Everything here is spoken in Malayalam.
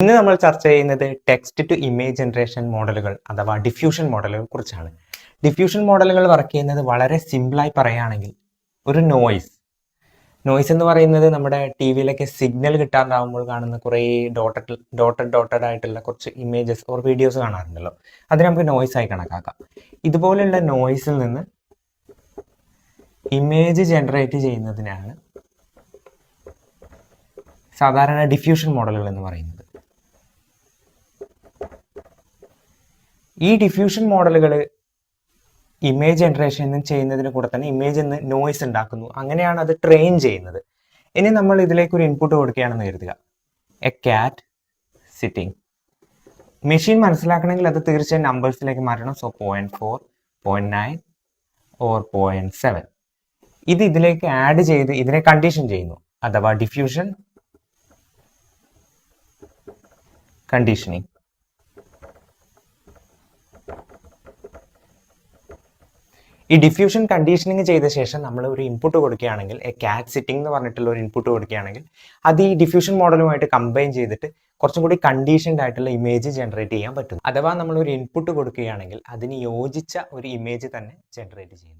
ഇന്ന് നമ്മൾ ചർച്ച ചെയ്യുന്നത് ടെക്സ്റ്റ് ടു ഇമേജ് ജനറേഷൻ മോഡലുകൾ അഥവാ ഡിഫ്യൂഷൻ മോഡലുകളെ കുറിച്ചാണ്. ഡിഫ്യൂഷൻ മോഡലുകൾ വർക്ക് ചെയ്യുന്നത് വളരെ സിമ്പിളായി പറയുകയാണെങ്കിൽ ഒരു നോയിസ് നോയിസ് എന്ന് പറയുന്നത് നമ്മുടെ ടി വിയിലൊക്കെ സിഗ്നൽ കിട്ടാണ്ടാവുമ്പോൾ കാണുന്ന കുറേ ഡോട്ടഡ് ഡോട്ടഡ് ഡോട്ടഡ് ആയിട്ടുള്ള കുറച്ച് ഇമേജസ് ഓർ വീഡിയോസ് കാണാറുണ്ടല്ലോ. അതിന് നമുക്ക് നോയിസ് ആയി കണക്കാക്കാം. ഇതുപോലെയുള്ള നോയിസിൽ നിന്ന് ഇമേജ് ജനറേറ്റ് ചെയ്യുന്നതിനാണ് സാധാരണ ഡിഫ്യൂഷൻ മോഡലുകൾ എന്ന് പറയുന്നത്. ഈ ഡിഫ്യൂഷൻ മോഡലുകൾ ഇമേജ് ജനറേഷൻ ചെയ്യുന്നതിന് കൂടെ തന്നെ ഇമേജ് എന്ന് നോയ്സ് ഉണ്ടാക്കുന്നു. അങ്ങനെയാണ് അത് ട്രെയിൻ ചെയ്യുന്നത്. ഇനി നമ്മൾ ഇതിലേക്ക് ഒരു ഇൻപുട്ട് കൊടുക്കുകയാണെന്ന് കരുതുക. എ ക്യാറ്റ് സിറ്റിംഗ് മെഷീൻ മനസ്സിലാക്കണമെങ്കിൽ അത് തീർച്ചയായും നമ്പേഴ്സിലേക്ക് മാറ്റണം. So point four point nine or point seven ഇത് ഇതിലേക്ക് ആഡ് ചെയ്ത് ഇതിനെ കണ്ടീഷൻ ചെയ്യുന്നു. അഥവാ ഡിഫ്യൂഷൻ കണ്ടീഷനിങ് ഈ ഡിഫ്യൂഷൻ കണ്ടീഷനിങ് ചെയ്ത ശേഷം നമ്മൾ ഒരു ഇൻപുട്ട് കൊടുക്കുകയാണെങ്കിൽ എ കാറ്റ് സിറ്റിംഗ് എന്ന് പറഞ്ഞിട്ടുള്ള ഒരു ഇൻപുട്ട് കൊടുക്കുകയാണെങ്കിൽ അത് ഈ ഡിഫ്യൂഷൻ മോഡലുമായിട്ട് കമ്പൈൻ ചെയ്തിട്ട് കുറച്ചും കൂടി കണ്ടീഷൻഡ് ആയിട്ടുള്ള ഇമേജ് ജനറേറ്റ് ചെയ്യാൻ പറ്റും അഥവാ നമ്മൾ ഒരു ഇൻപുട്ട് കൊടുക്കുകയാണെങ്കിൽ അതിന് യോജിച്ച ഒരു ഇമേജ് തന്നെ ജനറേറ്റ് ചെയ്യുന്നു.